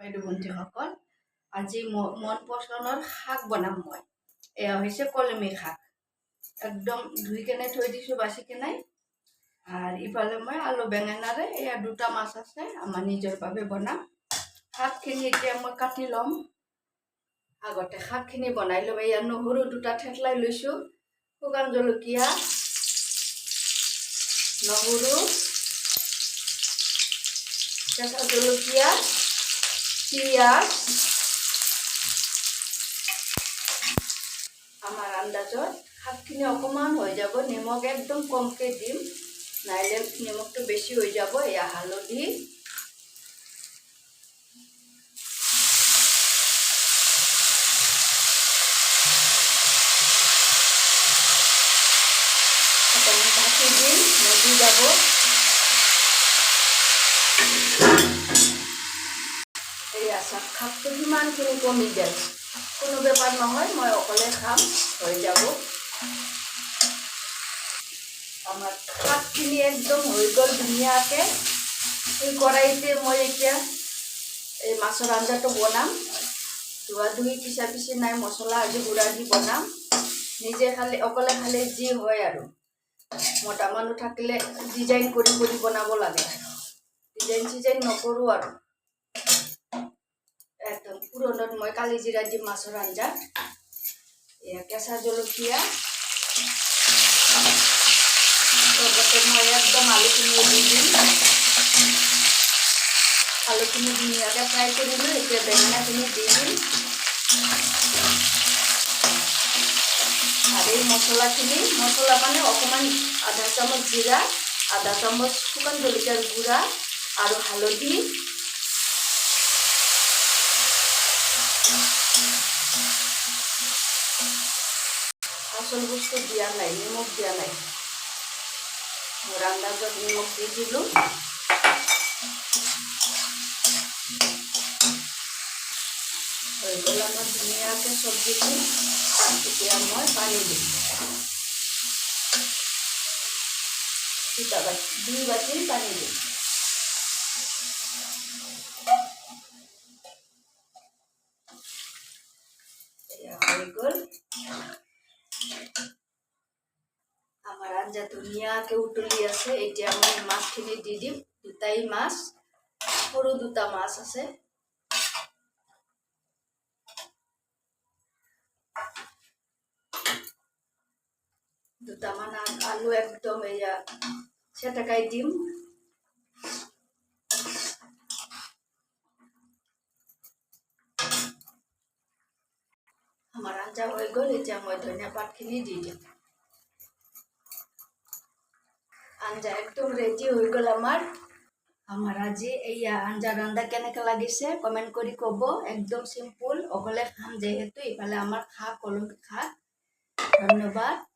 বাইদেউ ভণ্টিসকল আজি মন পচন্দৰ শাক বনাম মই। এয়া হৈছে কলমি শাক। একদম ধুই কেনে থৈ দিছোঁ, বাচি কেনে। আৰু ইফালে মই আলু বেঙেনাৰে এয়া দুটা মাছ আছে, আমাৰ নিজৰ বাবে বনাম। শাকখিনি এতিয়া মই কাটি ল'ম। আগতে শাকখিনি বনাই ল'ম। এয়া নহৰু দুটা থেতলাই লৈছোঁ। শুকান জলকীয়া, নহৰু, কেঁচা জলকীয়া পিঁয়াজ আমাৰ আন্দাজত শাকখিনি অকণমান হৈ যাব। নিমখ একদম কমকৈ দিম, নাইলে নিমখটো বেছি হৈ যাব। এয়া হালধি। ঢাকি দিম, মজি যাব। চাওক শাকটো সিমানখিনি কমি যায় কোনো বেপাৰ নহয়, মই অকলে খাম, হৈ যাব। আমাৰ শাকখিনি একদম হৈ গ'ল ধুনীয়াকৈ। এই কড়াইতে মই এতিয়া এই মাছৰ আঞ্জাটো বনাম। ধোৱা ধুই পিছা পিছি নাই, মছলা আজি গুড়া দি বনাম। নিজে খালে, অকলে খালে যি হয় আৰু। মতা মানুহ থাকিলে, ডিজাইন কৰি কৰি বনাব লাগে। ডিজাইন চিজাইন নকৰোঁ আৰু। পুৰণত মই কালি জিৰা দিম মাছৰ আঞ্জাত এয়া কেঁচা জলকীয়া। লগতে মই একদম আলুখিনি দি দিম। আলুখিনি ধুনীয়াকৈ ফ্ৰাই কৰিলোঁ এতিয়া বেঙেনাখিনি দি দিম। আৰু এই মছলাখিনি, মছলা মানে অকণমান আধা চামুচ জিৰা, আধা চামুচ শুকান জলকীয়াৰ গুড়া আৰু হালধি। আচল বস্তু দিয়া নাই, নিমখ দিয়া নাই। মোৰ আন্দাজত নিমখ দি দিলোঁ। হৈ গ'ল আমাৰ ধুনীয়াকৈ চব্জিটো এতিয়া মই পানী দিম দুই। বাটি পানী দিম আমাৰ আঞ্জা ধুনীয়াকৈ উতলি আছে এতিয়া মই মাছখিনি দি দিম, দুটাই মাছ, সৰু দুটা মাছ আছে। দুটামান আলু একদম এয়া চেটেকাই দিম। আঞ্জা হৈ গ'ল, এতিয়া মই ধনিয়া পাতখিনি দি দিম। আঞ্জা একদম ৰেডি হৈ গেল আমাৰ। আমাৰ আজি এইয়া আঞ্জা রান্ধা কেনেকে লাগিছে কমেণ্ট কৰি ক'ব। একদম চিম্পুল অকলে খাম, যিহেতু ইফালে আমাৰ শাক কলম শাক ধন্যবাদ।